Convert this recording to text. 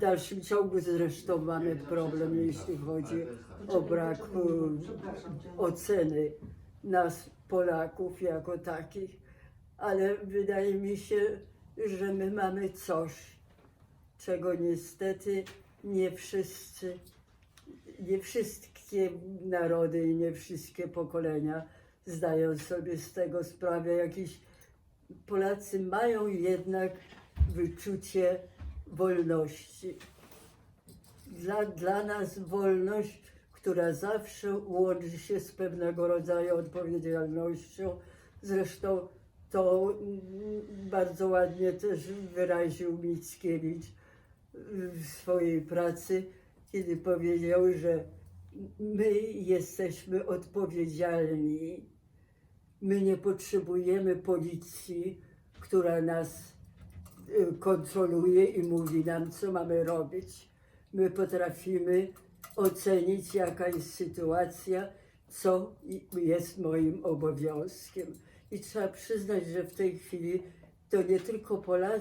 W dalszym ciągu zresztą mamy problem, jeśli chodzi o brak e, oceny nas, Polaków, jako takich, ale wydaje mi się, że my mamy coś, czego niestety nie wszyscy, nie wszystkie narody i nie wszystkie pokolenia zdają sobie z tego sprawę. Jakiś Polacy mają jednak wyczucie wolności. Dla, dla nas wolność, która zawsze łączy się z pewnego rodzaju odpowiedzialnością. Zresztą to bardzo ładnie też wyraził Mickiewicz w swojej pracy, kiedy powiedział, że my jesteśmy odpowiedzialni. My nie potrzebujemy policji, która nas kontroluje i mówi nam, co mamy robić. My potrafimy ocenić, jaka jest sytuacja, co jest moim obowiązkiem. I trzeba przyznać, że w tej chwili to nie tylko Polacy,